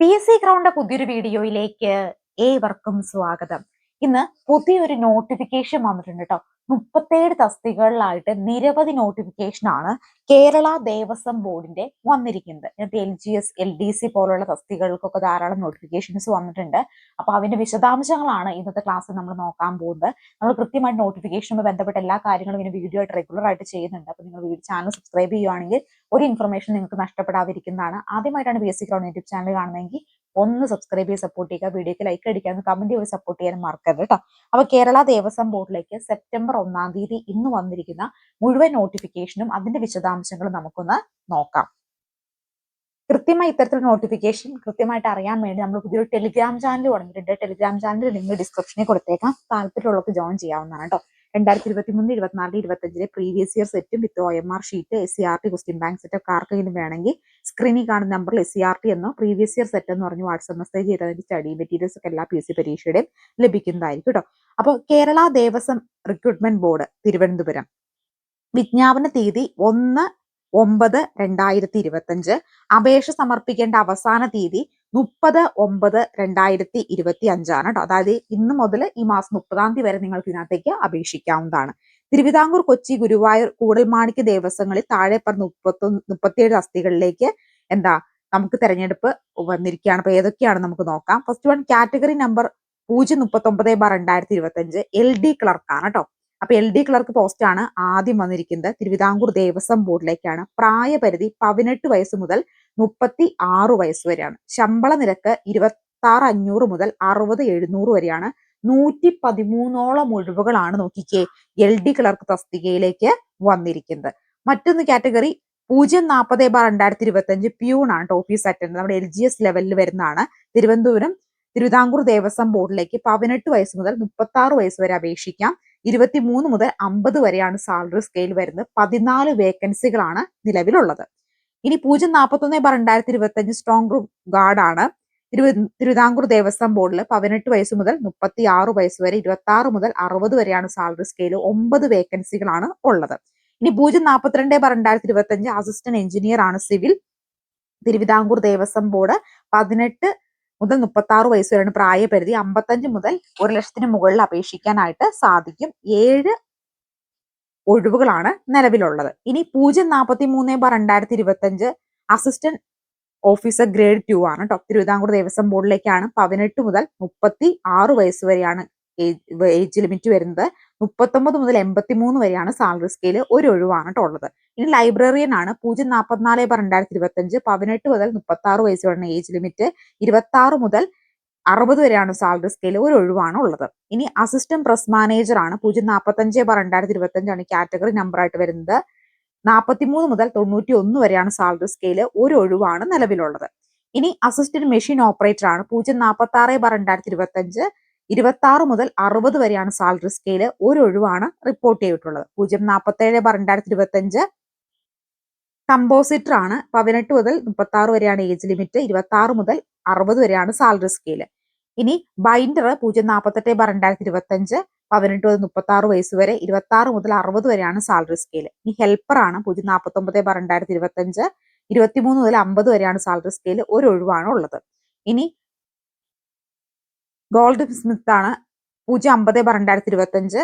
P S C ground പുതിയൊരു വീഡിയോയിലേക്ക് ഏവർക്കും സ്വാഗതം. ഇന്ന് പുതിയൊരു നോട്ടിഫിക്കേഷൻ വന്നിട്ടുണ്ട് കേട്ടോ മുപ്പത്തേഴ് തസ്തികകളിലായിട്ട് നിരവധി നോട്ടിഫിക്കേഷൻ ആണ് കേരള ദേവസ്വം ബോർഡിന്റെ വന്നിരിക്കുന്നത്. ഇതിനകത്ത് L G S L D C പോലുള്ള തസ്തികകൾക്കൊക്കെ ധാരാളം നോട്ടിഫിക്കേഷൻസ് വന്നിട്ടുണ്ട്. അപ്പൊ അതിന്റെ വിശദാംശങ്ങളാണ് ഇന്നത്തെ ക്ലാസ്സിൽ നമ്മൾ നോക്കാൻ പോകുന്നത്. നമ്മൾ കൃത്യമായിട്ട് നോട്ടിഫിക്കേഷനുമായി ബന്ധപ്പെട്ട എല്ലാ കാര്യങ്ങളും ഇങ്ങനെ വീഡിയോ ആയിട്ട് റെഗുലർ ആയിട്ട് ചെയ്യുന്നുണ്ട്. അപ്പൊ നിങ്ങൾ വീഡിയോ ചാനൽ സബ്സ്ക്രൈബ് ചെയ്യുവാണെങ്കിൽ ഒരു ഇൻഫർമേഷൻ നിങ്ങൾക്ക് നഷ്ടപ്പെടാതിരിക്കുന്നതാണ്. ആദ്യമായിട്ടാണ് B S C ground YouTube channel കാണുന്നതെങ്കിൽ ഒന്ന് സബ്സ്ക്രൈബ് ചെയ്ത് സപ്പോർട്ട് ചെയ്യുക. വീഡിയോക്ക് ലൈക്ക് അടിക്കാനും കമന്റ് ചെയ്ത് സപ്പോർട്ട് ചെയ്യാനും മറക്കരുത് കേട്ടോ. അപ്പൊ കേരള ദേവസ്വം ബോർഡിലേക്ക് സെപ്റ്റംബർ ഒന്നാം തീയതി ഇന്ന് വന്നിരിക്കുന്ന മുഴുവൻ നോട്ടിഫിക്കേഷനും അതിന്റെ വിശദാംശങ്ങളും നമുക്കൊന്ന് നോക്കാം. കൃത്യമായി ഇത്തരത്തിൽ നോട്ടിഫിക്കേഷൻ കൃത്യമായിട്ട് അറിയാൻ വേണ്ടി നമ്മൾ പുതിയൊരു ടെലിഗ്രാം ചാനൽ തുടങ്ങിയിട്ടുണ്ട്. ടെലിഗ്രാം ചാനൽ നിങ്ങൾ ഡിസ്ക്രിപ്ഷനിൽ കൊടുത്തേക്കാം. താല്പര്യമുള്ളവർക്ക് ജോയിൻ ചെയ്യാവുന്നതാണ് കേട്ടോ. രണ്ടായിരത്തി ഇരുപത്തി മൂന്ന് ഇരുപത്തിനാല് ഇരുപത്തഞ്ചിലെ പ്രീവിയസ് ഇയർ സെറ്റും with O M R sheet S C R T question bank set ഒക്കെ ആർക്കെങ്കിലും വേണമെങ്കിൽ സ്ക്രീനിൽ കാണുന്ന നമ്പറിൽ എസ് സി ആർ ടി എന്നോ പ്രീവിയസ് ഇയർ സെറ്റ് എന്ന് പറഞ്ഞ് വാട്സ്ആപ്പ് മെസ്സേജ് ചെയ്ത് അതിന്റെ സ്റ്റഡി മെറ്റീരിയൽസ് ഒക്കെ എല്ലാ പി എസ് സി പരീക്ഷയുടെയും ലഭിക്കുന്നതായിരിക്കും കേട്ടോ അപ്പോൾ കേരള ദേവസ്വം റിക്രൂട്ട്മെന്റ് ബോർഡ് തിരുവനന്തപുരം. വിജ്ഞാപന തീയതി ഒന്ന് ഒമ്പത് രണ്ടായിരത്തി ഇരുപത്തഞ്ച് അപേക്ഷ സമർപ്പിക്കേണ്ട അവസാന തീയതി മുപ്പത് ഒമ്പത് രണ്ടായിരത്തി ഇരുപത്തി അഞ്ചാണ് കേട്ടോ അതായത് ഇന്ന് മുതൽ ഈ മാസം മുപ്പതാം തീയതി വരെ നിങ്ങൾക്ക് ഇതിനകത്തേക്ക് അപേക്ഷിക്കാവുന്നതാണ്. തിരുവിതാംകൂർ കൊച്ചി ഗുരുവായൂർ കൂടൽമാണിക്ക് ദേവസ്വങ്ങളിൽ താഴെ പറഞ്ഞ മുപ്പത്തി മുപ്പത്തിയേഴ് അസ്ഥികളിലേക്ക് എന്താ നമുക്ക് തെരഞ്ഞെടുപ്പ് വന്നിരിക്കുകയാണ്. അപ്പൊ ഏതൊക്കെയാണ് നമുക്ക് നോക്കാം. ഫസ്റ്റ് വൺ കാറ്റഗറി നമ്പർ പൂജ്യം മുപ്പത്തി ഒമ്പത് ബാർ രണ്ടായിരത്തി ഇരുപത്തി അഞ്ച് എൽ ഡി ക്ലർക്കാണ് കേട്ടോ അപ്പൊ എൽ ഡി ക്ലർക്ക് പോസ്റ്റ് ആണ് ആദ്യം വന്നിരിക്കുന്നത് തിരുവിതാംകൂർ ദേവസ്വം ബോർഡിലേക്കാണ്. പ്രായപരിധി പതിനെട്ട് വയസ്സ് മുതൽ മുപ്പത്തി ആറ് വയസ്സ് വരെയാണ് ശമ്പള നിരക്ക് ഇരുപത്തി ആറ് അഞ്ഞൂറ് മുതൽ അറുപത് എഴുന്നൂറ് വരെയാണ്. നൂറ്റി പതിമൂന്നോളം ഒഴിവുകളാണ് നോക്കിക്കേ എൽ ഡി ക്ലർക്ക് തസ്തികയിലേക്ക് വന്നിരിക്കുന്നത്. മറ്റൊന്ന് കാറ്റഗറി പൂജ്യം നാൽപ്പത് ബാർ രണ്ടായിരത്തി ഇരുപത്തി അഞ്ച് പ്യൂൺ ആണ് ഓഫീസ് അറ്റൻഡ് നമ്മുടെ എൽ ജി എസ് ലെവലിൽ വരുന്നതാണ്. തിരുവനന്തപുരം തിരുവിതാംകൂർ ദേവസ്വം ബോർഡിലേക്ക് പതിനെട്ട് വയസ്സ് മുതൽ മുപ്പത്തി ആറ് വയസ്സ് വരെ അപേക്ഷിക്കാം. ഇരുപത്തി മൂന്ന് മുതൽ അമ്പത് വരെയാണ് സാലറി സ്കെയിൽ വരുന്നത്. പതിനാല് വേക്കൻസികളാണ് നിലവിലുള്ളത്. ഇനി പൂജ്യം നാൽപ്പത്തൊന്ന് ബാർ രണ്ടായിരത്തി ഇരുപത്തി അഞ്ച് സ്ട്രോങ് റൂം ഗാർഡാണ് തിരുവിതാംകൂർ ദേവസ്വം ബോർഡിൽ പതിനെട്ട് വയസ്സ് മുതൽ മുപ്പത്തി ആറ് വയസ്സ് വരെ ഇരുപത്തി ആറ് മുതൽ അറുപത് വരെയാണ് സാലറി സ്കെയിൽ ഒമ്പത് വേക്കൻസികളാണ് ഉള്ളത്. ഇനി പൂജ്യം നാൽപ്പത്തിരണ്ട് ബാർ രണ്ടായിരത്തി ഇരുപത്തി അഞ്ച് അസിസ്റ്റന്റ് എഞ്ചിനീയർ ആണ് സിവിൽ തിരുവിതാംകൂർ ദേവസ്വം ബോർഡ് പതിനെട്ട് മുതൽ മുപ്പത്തി ആറ് വയസ്സ് വരെയാണ് പ്രായപരിധി. അമ്പത്തഞ്ച് മുതൽ ഒരു ലക്ഷത്തിന് മുകളിൽ അപേക്ഷിക്കാനായിട്ട് സാധിക്കും. ഏഴ് ഒഴിവുകളാണ് നിലവിലുള്ളത്. ഇനി പൂജ്യം നാൽപ്പത്തി മൂന്ന് ബാർ രണ്ടായിരത്തി ഇരുപത്തി അഞ്ച് അസിസ്റ്റന്റ് ഓഫീസർ ഗ്രേഡ് ടു ആണ് കേട്ടോ തിരുവിതാംകൂർ ദേവസ്വം ബോർഡിലേക്കാണ് പതിനെട്ട് മുതൽ മുപ്പത്തി ആറ് വയസ്സ് വരെയാണ് ഏജ് ലിമിറ്റ് വരുന്നത്. മുപ്പത്തൊമ്പത് മുതൽ എൺപത്തി മൂന്ന് വരെയാണ് സാലറി സ്കെയിൽ ഒരു ഒഴിവാണ് കേട്ടോ ഉള്ളത്. ഇനി ലൈബ്രറിയൻ ആണ്. പൂജ്യം നാൽപ്പത്തിനാല് ബാർ രണ്ടായിരത്തി ഇരുപത്തി അഞ്ച് പതിനെട്ട് മുതൽ മുപ്പത്തി ആറ് വയസ്സ് വരെയാണ് ഏജ് ലിമിറ്റ്. ഇരുപത്തി ആറ് മുതൽ അറുപത് വരെയാണ് സാലറി സ്കെയിൽ ഒരു ഒഴിവാണ് ഉള്ളത്. ഇനി അസിസ്റ്റന്റ് പ്രസ് മാനേജർ ആണ്. പൂജ്യം നാൽപ്പത്തഞ്ച് ബാർ രണ്ടായിരത്തി ഇരുപത്തി അഞ്ചാണ് കാറ്റഗറി നമ്പർ ആയിട്ട് വരുന്നത്. നാൽപ്പത്തിമൂന്ന് മുതൽ തൊണ്ണൂറ്റി ഒന്ന് വരെയാണ് സാലറി സ്കെയിൽ ഒരു ഒഴിവാണ് നിലവിലുള്ളത്. ഇനി അസിസ്റ്റന്റ് മെഷീൻ ഓപ്പറേറ്റർ ആണ്. പൂജ്യം നാൽപ്പത്തി ആറ് ബാർ രണ്ടായിരത്തി ഇരുപത്തി അഞ്ച് ഇരുപത്തി ആറ് മുതൽ അറുപത് വരെയാണ് സാലറി സ്കെയിൽ ഒരു ഒഴിവാണ് റിപ്പോർട്ട് ചെയ്തിട്ടുള്ളത്. പൂജ്യം നാൽപ്പത്തി ഏഴ് ബാർ രണ്ടായിരത്തി ഇരുപത്തി അഞ്ച് കമ്പോസിറ്റർ ആണ്. പതിനെട്ട് മുതൽ മുപ്പത്തി ആറ് വരെയാണ് ഏജ് ലിമിറ്റ് ഇരുപത്തി ആറ് മുതൽ അറുപത് വരെയാണ് സാലറി സ്കെയിൽ ഇനി ബൈൻഡർ പൂജ്യം നാൽപ്പത്തെട്ട് ബാർ രണ്ടായിരത്തി ഇരുപത്തി അഞ്ച് പതിനെട്ട് മുതൽ മുപ്പത്തി ആറ് വയസ്സ് വരെ ഇരുപത്തി ആറ് മുതൽ അറുപത് വരെയാണ് സാലറി സ്കെയിൽ ഇനി ഹെൽപ്പർ ആണ് പൂജ്യം നാൽപ്പത്തി ഒമ്പത് ബാർ രണ്ടായിരത്തി ഇരുപത്തി അഞ്ച് ഇരുപത്തിമൂന്ന് മുതൽ അമ്പത് വരെയാണ് സാലറി സ്കെയിൽ ഒരു ഒഴിവാണ് ഉള്ളത്. ഇനി ഗോൾഡ് സ്മിത്ത് ആണ് പൂജ്യം അമ്പത് ബാർ രണ്ടായിരത്തി ഇരുപത്തി അഞ്ച്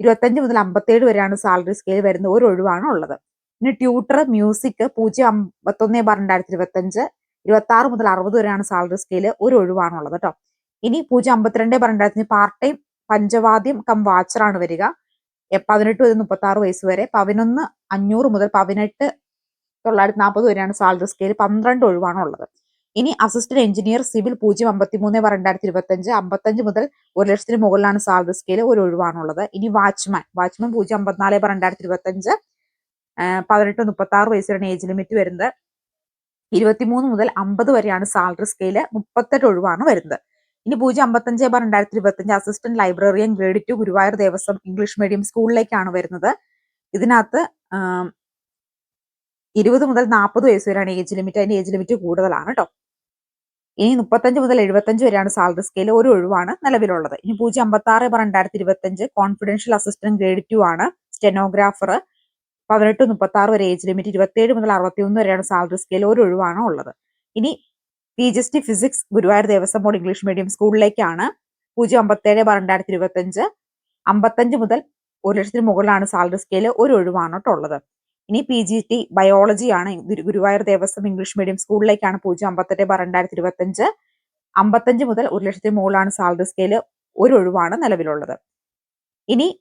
ഇരുപത്തഞ്ച് മുതൽ അമ്പത്തേഴ് വരെയാണ് സാലറി സ്കെയിൽ വരുന്ന ഒരു ഒഴിവാണ് ഉള്ളത്. ഇനി ട്യൂട്ടർ മ്യൂസിക് പൂജ്യം അമ്പത്തൊന്ന് ബാർ രണ്ടായിരത്തി ഇരുപത്തി അഞ്ച് ഇരുപത്തി ആറ് മുതൽ അറുപത് വരെയാണ് സാലറി സ്കെയിൽ ഒരു ഒഴിവാണുള്ളത് കേട്ടോ ഇനി പൂജ്യം അമ്പത്തിരണ്ട് പന്ത്രണ്ടായിരത്തിന് പാർട്ട് ടൈം പഞ്ചവാദ്യം കം വാച്ചറാണ് വരിക. പതിനെട്ട് മുതൽ മുപ്പത്തി ആറ് വയസ്സ് വരെ പതിനൊന്ന് അഞ്ഞൂറ് മുതൽ പതിനെട്ട് തൊള്ളായിരത്തി നാൽപ്പത് വരെയാണ് സാലറി സ്കെയിൽ പന്ത്രണ്ട് ഒഴിവാണ് ഉള്ളത്. ഇനി അസിസ്റ്റന്റ് എഞ്ചിനീയർ സിവിൽ പൂജ്യം അമ്പത്തി മൂന്ന് രണ്ടായിരത്തി ഇരുപത്തഞ്ച് അമ്പത്തഞ്ച് മുതൽ ഒരു ലക്ഷത്തിന് മുകളിലാണ് സാലറി സ്കെയിൽ ഒരു ഒഴിവാണുള്ളത് ഇനി വാച്ച്മാൻ വാച്ച്മാൻ പൂജ്യം അമ്പത്തിനാല് രണ്ടായിരത്തി ഇരുപത്തഞ്ച് പതിനെട്ട് മുപ്പത്തി ആറ് വയസ്സിലാണ് ഏജ് ലിമിറ്റ് വരുന്നത്. ഇരുപത്തിമൂന്ന് മുതൽ അമ്പത് വരെയാണ് സാലറി സ്കെയിൽ മുപ്പത്തെട്ട് ഒഴിവാണ് വരുന്നത്. ഇനി പൂജ്യം അമ്പത്തഞ്ച് ബാർ രണ്ടായിരത്തി ഇരുപത്തഞ്ച് assistant librarian grade two Guruvayur Devaswom English medium സ്കൂളിലേക്കാണ് വരുന്നത്. ഇതിനകത്ത് ഇരുപത് മുതൽ നാൽപ്പത് വയസ്സ് വരെയാണ് ഏജ് ലിമിറ്റ് അതിന്റെ ഏജ് ലിമിറ്റ് കൂടുതലാണ് കേട്ടോ ഇനി മുപ്പത്തഞ്ച് മുതൽ എഴുപത്തഞ്ച് വരെയാണ് സാലറി സ്കെയിൽ ഒരു ഒഴിവാണ് നിലവിലുള്ളത്. ഇനി പൂജ്യം അമ്പത്തി ആറ് ബാർ രണ്ടായിരത്തി ഇരുപത്തഞ്ച് കോൺഫിഡൻഷ്യൽ അസിസ്റ്റന്റ് ഗ്രേഡ് ടു ആണ് സ്റ്റെനോഗ്രാഫർ പതിനെട്ട് മുപ്പത്തി ആറ് വരെ ഏജ് ലിമിറ്റ് ഇരുപത്തിയേഴ് മുതൽ അറുപത്തി ഒന്ന് വരെയാണ് സാലറി സ്കെയിൽ ഒരു ഒഴിവാണ് ഉള്ളത്. ഇനി P G S T physics Guruvayur Devaswom board English medium സ്കൂളിലേക്കാണ്. പൂജ്യം അമ്പത്തേഴ് ബാർ രണ്ടായിരത്തി ഇരുപത്തഞ്ച്. അമ്പത്തഞ്ച് മുതൽ ഒരു ലക്ഷത്തിന് മുകളിലാണ് സാലറി സ്കെയിൽ ഒരു ഒഴിവാണ് കേട്ടോ ഉള്ളത്. ഇനി പി ജി ടി ബയോളജി ആണ്. ഗുരു- ഗുരുവായൂർ ദേവസ്വം ഇംഗ്ലീഷ് മീഡിയം സ്കൂളിലേക്കാണ് പൂജ്യം അമ്പത്തെട്ട് ബാർ രണ്ടായിരത്തി ഇരുപത്തഞ്ച്. അമ്പത്തഞ്ച് മുതൽ ഒരു ലക്ഷത്തിന് മുകളിലാണ് സാലറി സ്കെയിൽ ഒരു ഒഴിവാണ് നിലവിലുള്ളത്. ഇനി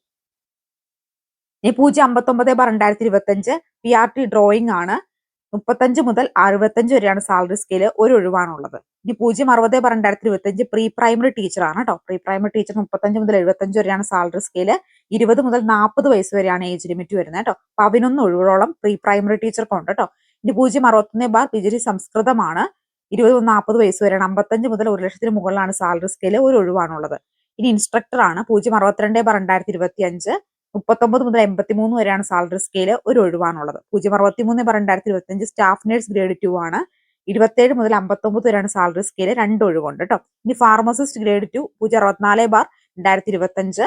ഇനി പൂജ്യം അമ്പത്തൊമ്പത് ബാർ രണ്ടായിരത്തി ഇരുപത്തഞ്ച് പി ആർ ടി ഡ്രോയിങ് ആണ്. മുപ്പത്തഞ്ച് മുതൽ അറുപത്തഞ്ച് വരെയാണ് സാലറി സ്കെയിൽ ഒരു ഒഴിവാണുള്ളത്. ഇനി പൂജ്യം അറുപത് രണ്ടായിരത്തി ഇരുപത്തഞ്ച് പ്രീ പ്രൈമറി ടീച്ചറാണ് കേട്ടോ പ്രീ പ്രൈമറി ടീച്ചർ മുപ്പത്തഞ്ച് മുതൽ എഴുപത്തഞ്ച് വരെയാണ് സാലറി സ്കെയിൽ ഇരുപത് മുതൽ നാൽപ്പത് വയസ്സ് വരെയാണ് ഏജ് ലിമിറ്റ് വരുന്നത് കേട്ടോ പതിനൊന്ന് ഒഴിവോളം പ്രീ പ്രൈമറി ടീച്ചർക്ക് ഉണ്ട് കേട്ടോ ഇനി പൂജ്യം അറുപത്തൊന്ന് ബാർ ജി സംസ്കൃതമാണ്. ഇരുപത് മുതൽ നാൽപ്പത് വയസ്സ് വരെയാണ് അമ്പത്തഞ്ച് മുതൽ ഒരു ലക്ഷത്തിന് മുകളിലാണ് സാലറി സ്കെയിൽ ഒരു ഒഴിവാണുള്ളത്. ഇനി ഇൻസ്ട്രക്ടറാണ് പൂജ്യം അറുപത്തിരണ്ട് ബാർ രണ്ടായിരത്തി ഇരുപത്തി അഞ്ച് മുപ്പത്തൊമ്പത് മുതൽ എൺപത്തിമൂന്ന് വരെയാണ് സാലറി സ്കെയിൽ ഒരു ഒഴിവാണുള്ളത്. പൂജ്യം അറുപത്തിമൂന്ന് പറഞ്ഞിട്ട് രണ്ടായിരത്തി ഇരുപത്തിയഞ്ച് സ്റ്റാഫ് നേഴ്സ് ഗ്രേഡ് ടു ആണ്. ഇരുപത്തേഴ് മുതൽ അമ്പത്തൊമ്പത് വരെയാണ് സാലറി സ്കെയിൽ രണ്ട് ഒഴിവുണ്ട് കേട്ടോ ഇനി ഫാർമസിസ്റ്റ് ഗ്രേഡ് ടു പൂജ്യം അറുപത്തിനാല് ബാർ രണ്ടായിരത്തി ഇരുപത്തഞ്ച്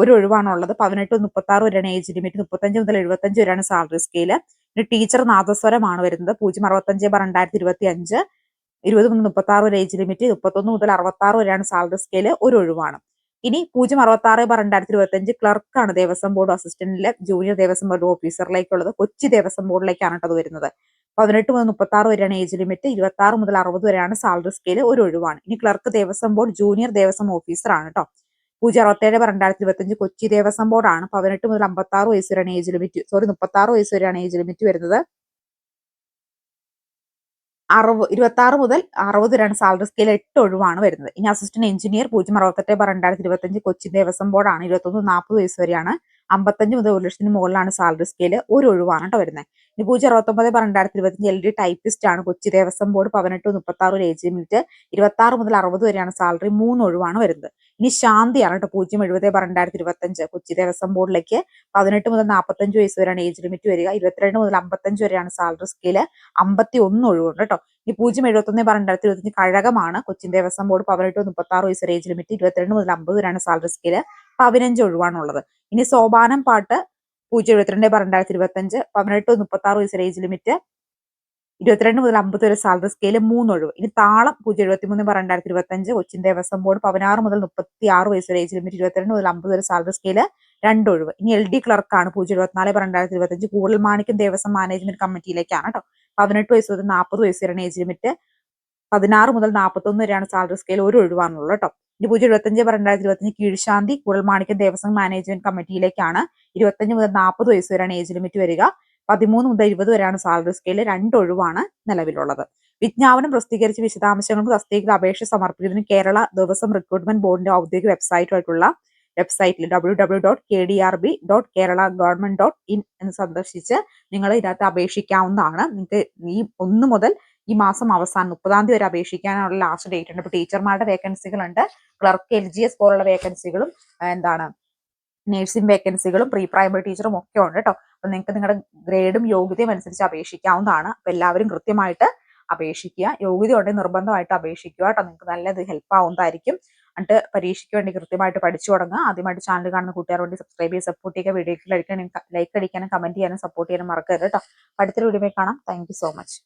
ഒരു ഒഴിവാണുള്ളത്. പതിനെട്ട് മുപ്പത്തി ആറ് വരെയാണ് ഏജ് ലിമിറ്റ് മുപ്പത്തഞ്ച് മുതൽ എഴുപത്തഞ്ച് വരെയാണ് സാലറി സ്കെയിൽ പിന്നെ ടീച്ചർ നാദസ്വരമാണ് വരുന്നത്. പൂജ്യം അറുപത്തഞ്ച് ബാർ രണ്ടായിരത്തി ഇരുപത്തി അഞ്ച് ഇരുപത് മുതൽ മുപ്പത്തി ആറ് വരെ ഏജ് ലിമിറ്റ് മുപ്പത്തൊന്ന് മുതൽ അറുപത്തി ആറ് വരെയാണ് സാലറി സ്കെയിൽ ഒരു ഒഴിവാണ്. ഇനി പൂജ്യം അറുപത്തി ആറ് ബാർ രണ്ടായിരത്തി ഇരുപത്തി അഞ്ച് ക്ലർക്കാണ് ദേവസ്വം ബോർഡ് അസിസ്റ്റന്റിലെ ജൂനിയർ ദേവസ്വം ബോർഡ് ഓഫീസറിലേക്കുള്ളത് കൊച്ചി ദേവസ്വം ബോർഡിലേക്കാണ് കേട്ടത് വരുന്നത്. പതിനെട്ട് മുതൽ മുപ്പത്തി ആറ് വരെയാണ് ഏജ് ലിമിറ്റ് ഇരുപത്തി ആറ് മുതൽ അറുപത് വരെയാണ് സാലറി സ്കെയിൽ ഒരു ഒഴിവാണ്. ഇനി clerk Devaswom board junior Devaswom officer ആണ് കേട്ടോ. പൂജ്യം അറുപത്തേഴ് രണ്ടായിരത്തി ഇരുപത്തഞ്ച് കൊച്ചി ദേവസ്വം ബോർഡാണ് പതിനെട്ട് മുതൽ അമ്പത്തി ആറ് വയസ്സ് വരെയാണ് ഏജ് ലിമിറ്റ് സോറി മുപ്പത്തി ആറ് വയസ്സ് വരെയാണ് ഏജ് ലിമിറ്റ് വരുന്നത്. അറുപത് ഇരുപത്തി ആറ് മുതൽ അറുപത് രണ്ട് സാലറി സ്കെയിൽ എട്ട് ഒഴിവാണ് വരുന്നത്. ഇനി അസിസ്റ്റന്റ് എഞ്ചിനീയർ പൂജ്യം അറുപത്തെട്ട് രണ്ടായിരത്തി ഇരുപത്തഞ്ച് കൊച്ചി ദേവസ്വം ബോർഡാണ് ഇരുപത്തൊന്ന് നാൽപ്പത് വയസ്സ് വരെയാണ് അമ്പത്തഞ്ച് മുതൽ ഒരു ലക്ഷത്തിന് മുകളിലാണ് സാലറി സ്കെയിൽ ഒരു ഒഴിവാണ് കേട്ടോ വരുന്നത് ഇനി പൂജ്യം അറുപത്തൊമ്പത് പന്ത്രണ്ടായിരത്തി രണ്ടായിരത്തി ഇരുപത്തഞ്ച് എൽ ഡി ടൈപ്പിസ്റ്റ് ആണ്. കൊച്ചി ദേവസ്വം ബോർഡ് പതിനെട്ട് മുപ്പത്തി ആറ് ഏജ് ലിമിറ്റ് ഇരുപത്തി ആറ് മുതൽ അറുപത് വരെയാണ് സാലറി മൂന്ന് ഒഴിവാണ് വരുന്നത്. ഇനി ശാന്തിയാണ് കേട്ടോ പൂജ്യം എഴുപത് പന്ത്രണ്ടായിരത്തി രണ്ടായിരത്തി ഇരുപത്തഞ്ച് കൊച്ചി ദേവസ്വം ബോർഡിലേക്ക് പതിനെട്ട് മുതൽ നാൽപ്പത്തഞ്ച് വയസ്സ് വരെയാണ് ഏജ് ലിമിറ്റ് വരിക. ഇരുപത്തിരണ്ട് മുതൽ അമ്പത്തഞ്ച് വരെയാണ് സാലറി സ്കെയിൽ അമ്പത്തി ഒന്ന് ഒഴിവുണ്ട് കേട്ടോ ഈ പൂജ്യം എഴുപത്തൊന്ന് പന്ത്രണ്ടായിരത്തി രണ്ടായിരത്തി ഇരുപത്തഞ്ച് കഴകമാണ്. കൊച്ചി ദേവസ്വം ബോർഡ് പതിനെട്ട് മുപ്പത്തി ആറ് വയസ്സ് വരെ ഏജ് ലിമിറ്റ് ഇരുപത്തിരണ്ട് മുതൽ അമ്പത് വരെയാണ് സാലറി സ്കെയിൽ പതിനഞ്ച് ഒഴിവാണുള്ളത്. ഇനി സോപാനം പാട്ട് പൂജ്യം എഴുപത്തിരണ്ട് ബാർ രണ്ടായിരത്തി ഇരുപത്തഞ്ച് പതിനെട്ട് മുപ്പത്തി ആറ് വയസ്സ് ഏജ് ലിമിറ്റ് ഇരുപത്തിരണ്ട് മുതൽ അമ്പത്തി വരെ സാലറി സ്കെയിൽ മൂന്ന് ഒഴിവ്. ഇനി താളം പൂജ്യം എഴുപത്തി മൂന്ന് ബാർ രണ്ടായിരത്തി ഇരുപത്തഞ്ച് കൊച്ചിൻ ദേവസ്വം ബോർഡ് പതിനാറ് മുതൽ മുപ്പത്തി ആറ് വയസ്സ് ഏജ് ലിമിറ്റ് ഇരുപത്തിരണ്ട് മുതൽ അമ്പത് വരെ സാലറി സ്കെയിൽ രണ്ട് ഒഴിവ്. ഇനി എൽ ഡി ക്ലർക്കാണ് പൂജ്യം എഴുപത്തിനാല് ബാർ രണ്ടായിരത്തി ഇരുപത്തഞ്ച് കൂടുതൽ മാണിക്യം ദേവസ്വം മാനേജ്മെന്റ് കമ്മിറ്റിയിലേക്കാണ് കേട്ടോ പതിനെട്ട് വയസ്സ് മുതൽ നാൽപ്പത് വയസ്സ് വരെയാണ് ഏജ് ലിമിറ്റ് പതിനാറ് മുതൽ നാൽപ്പത്തൊന്ന് വരെയാണ് സാലറി സ്കെയിൽ ഒരു ഒഴിവാണുള്ളത് കേട്ടോ എഴുപത്തഞ്ച് ബാർ രണ്ടായിരത്തി ഇരുപത്തഞ്ച് കീഴ്ശാന്തി കുഴൽമാണിക്യം ദേവസ്വം മാനേജ്മെന്റ് കമ്മിറ്റിയിലേക്കാണ് ഇരുപത്തഞ്ച് മുതൽ നാൽപ്പത് വയസ്സ് വരെയാണ് ഏജ് ലിമിറ്റ് വരിക. പതിമൂന്ന് മുതൽ ഇരുപത് വരെയാണ് സാലറി സ്കെയിൽ. രണ്ട് ഒഴിവാണ് നിലവിലുള്ളത്. വിജ്ഞാപനം പ്രസിദ്ധീകരിച്ച വിശദാംശങ്ങൾക്ക് തസ്തികയിൽ അപേക്ഷ സമർപ്പിക്കുന്നതിന് കേരള ദേവസ്വം റിക്രൂട്ട്മെന്റ് ബോർഡിന്റെ ഔദ്യോഗിക വെബ്സൈറ്റുമായിട്ടുള്ള വെബ്സൈറ്റിൽ W W dot K D R B dot Kerala government dot in എന്ന് സന്ദർശിച്ച് നിങ്ങൾ ഇതിനകത്ത് അപേക്ഷിക്കാവുന്നതാണ്. നിങ്ങൾക്ക് ഈ ഒന്ന് മുതൽ ഈ മാസം അവസാനം മുപ്പതാം തീയതി വരെ അപേക്ഷിക്കാനുള്ള ലാസ്റ്റ് ഡേറ്റ് ഉണ്ട്. ഇപ്പൊ ടീച്ചർമാരുടെ വേക്കൻസികളുണ്ട് ക്ലർക്ക് എൽ ജി എസ് പോലുള്ള വേക്കൻസികളും എന്താണ് നഴ്സിംഗ് വേക്കൻസികളും പ്രീ പ്രൈമറി ടീച്ചറും ഒക്കെ ഉണ്ട് കേട്ടോ അപ്പൊ നിങ്ങൾക്ക് നിങ്ങളുടെ ഗ്രേഡും യോഗ്യതയും അനുസരിച്ച് അപേക്ഷിക്കാവുന്നതാണ്. അപ്പൊ എല്ലാവരും കൃത്യമായിട്ട് അപേക്ഷിക്കുക. യോഗ്യത ഉണ്ടെങ്കിൽ നിർബന്ധമായിട്ട് അപേക്ഷിക്കുക കേട്ടോ നിങ്ങൾക്ക് നല്ലത് ഹെൽപ്പ് ആവുന്നതായിരിക്കും. എന്നിട്ട് പരീക്ഷയ്ക്ക് വേണ്ടി കൃത്യമായിട്ട് പഠിച്ചു തുടങ്ങുക. ആദ്യമായിട്ട് ചാനൽ കാണുന്ന കൂട്ടുകാർ വേണ്ടി സബ്സ്ക്രൈബ് ചെയ്ത് സപ്പോർട്ട് ചെയ്യുക വീഡിയോയ്ക്ക് ലൈക്ക് അടിക്കാനും കമന്റ് ചെയ്യാനും സപ്പോർട്ട് ചെയ്യാനും മറക്കരുത് കേട്ടോ അടുത്തൊരു വീഡിയോ കാണാം. Thank so much